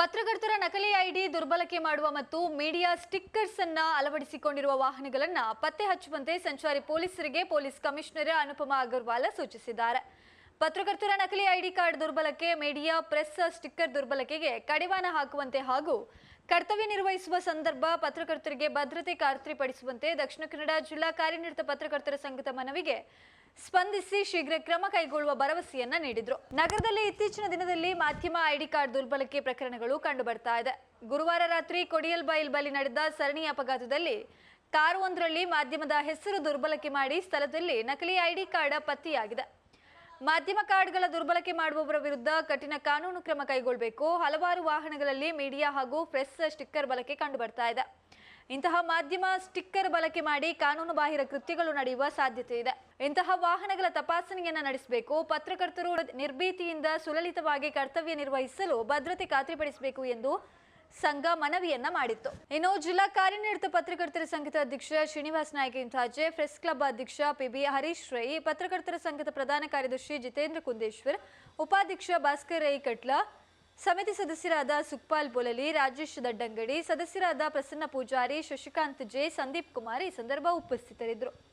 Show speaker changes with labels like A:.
A: ಪತ್ರಕರ್ತರ ನಕಲಿ ಐಡಿ ದುರ್ಬಳಕೆ ಮಾಡುವ ಮತ್ತು ಮೀಡಿಯಾ ಸ್ಟಿಕ್ಕರ್ಸ್ ಅನ್ನ ಅಳವಡಿಸಿಕೊಂಡಿರುವ ವಾಹನಗಳನ್ನ ಪತ್ತೆ ಹಚ್ಚುವಂತೆ ಸಂಚಾರಿ ಪೊಲೀಸರಿಗೆ ಪೊಲೀಸ್ ಕಮಿಷನರ್ ಅನುಪಮಾ ಅಗರ್ವಾಲ್ ಸೂಚಿಸಿದ್ದಾರೆ. ಪತ್ರಕರ್ತರ ನಕಲಿ ಐಡಿ ಕಾರ್ಡ್ ದುರ್ಬಳಕೆ, ಮೀಡಿಯಾ ಪ್ರೆಸ್ ಸ್ಟಿಕ್ಕರ್ ದುರ್ಬಳಕೆಗೆ ಕಡಿವಾಣ ಹಾಕುವಂತೆ ಹಾಗೂ ಕರ್ತವ್ಯ ನಿರ್ವಹಿಸುವ ಸಂದರ್ಭ ಪತ್ರಕರ್ತರಿಗೆ ಭದ್ರತೆ ಖಾತ್ರಿಪಡಿಸುವಂತೆ ದಕ್ಷಿಣ ಕನ್ನಡ ಜಿಲ್ಲಾ ಕಾರ್ಯನಿರತ ಪತ್ರಕರ್ತರ ಸಂಘದ ಮನವಿಗೆ ಸ್ಪಂದಿಸಿ ಶೀಘ್ರ ಕ್ರಮ ಕೈಗೊಳ್ಳುವ ಭರವಸೆಯನ್ನ ನೀಡಿದ್ರು. ನಗರದಲ್ಲಿ ಇತ್ತೀಚಿನ ದಿನದಲ್ಲಿ ಮಾಧ್ಯಮ ಐಡಿ ಕಾರ್ಡ್ ದುರ್ಬಳಕೆ ಪ್ರಕರಣಗಳು ಕಂಡು ಬರ್ತಾ ಇದೆ. ಗುರುವಾರ ರಾತ್ರಿ ಕೊಡಿಯಲ್ ಬೈಲ್ ಬಳಿ ನಡೆದ ಸರಣಿ ಅಪಘಾತದಲ್ಲಿ ಕಾರೊಂದರಲ್ಲಿ ಮಾಧ್ಯಮದ ಹೆಸರು ದುರ್ಬಳಕೆ ಮಾಡಿ ಸ್ಥಳದಲ್ಲಿ ನಕಲಿ ಐಡಿ ಕಾರ್ಡ್ ಪತ್ತೆಯಾಗಿದೆ. ಮಾಧ್ಯಮ ಕಾರ್ಡ್ಗಳ ದುರ್ಬಳಕೆ ಮಾಡುವವರ ವಿರುದ್ಧ ಕಠಿಣ ಕಾನೂನು ಕ್ರಮ ಕೈಗೊಳ್ಳಬೇಕು ಹಲವಾರು ವಾಹನಗಳಲ್ಲಿ ಮೀಡಿಯಾ ಹಾಗೂ ಪ್ರೆಸ್ ಸ್ಟಿಕ್ಕರ್ ಬಳಕೆ ಕಂಡು ಬರ್ತಾ ಇದೆ. ಇಂತಹ ಮಾಧ್ಯಮ ಸ್ಟಿಕ್ಕರ್ ಬಳಕೆ ಮಾಡಿ ಕಾನೂನು ಬಾಹಿರ ಕೃತ್ಯಗಳು ನಡೆಯುವ ಸಾಧ್ಯತೆ ಇದೆ. ಇಂತಹ ವಾಹನಗಳ ತಪಾಸಣೆಯನ್ನ ನಡೆಸಬೇಕು, ಪತ್ರಕರ್ತರು ನಿರ್ಭೀತಿಯಿಂದ ಸುಲಲಿತವಾಗಿ ಕರ್ತವ್ಯ ನಿರ್ವಹಿಸಲು ಭದ್ರತೆ ಖಾತ್ರಿಪಡಿಸಬೇಕು ಎಂದು ಸಂಘ ಮನವಿಯನ್ನ ಮಾಡಿತ್ತು. ಇನ್ನು ಜಿಲ್ಲಾ ಕಾರ್ಯನಿರತ ಪತ್ರಕರ್ತರ ಸಂಘದ ಅಧ್ಯಕ್ಷ ಶ್ರೀನಿವಾಸ್ ನಾಯ್ಕ ಇಂಥಾಜೆ ಪ್ರೆಸ್ ಕ್ಲಬ್ ಅಧ್ಯಕ್ಷ ಪಿಬಿ ಹರೀಶ್ ರೈ, ಪತ್ರಕರ್ತರ ಸಂಘದ ಪ್ರಧಾನ ಕಾರ್ಯದರ್ಶಿ ಜಿತೇಂದ್ರ ಕುಂದೇಶ್ವರ್, ಉಪಾಧ್ಯಕ್ಷ ಭಾಸ್ಕರ್ ರೈ ಕಟ್ಲ ಸಮಿತಿ ಸದಸ್ಯರಾದ ಸುಖಪಾಲ್ ಬೊಲಲಿ ರಾಜೇಶ್ ದಡ್ಡಂಗಡಿ, ಸದಸ್ಯರಾದ ಪ್ರಸನ್ನ ಪೂಜಾರಿ, ಶಶಿಕಾಂತ್ ಜೆ, ಸಂದೀಪ್ ಕುಮಾರ್ ಈ ಸಂದರ್ಭ ಉಪಸ್ಥಿತರಿದ್ದರು.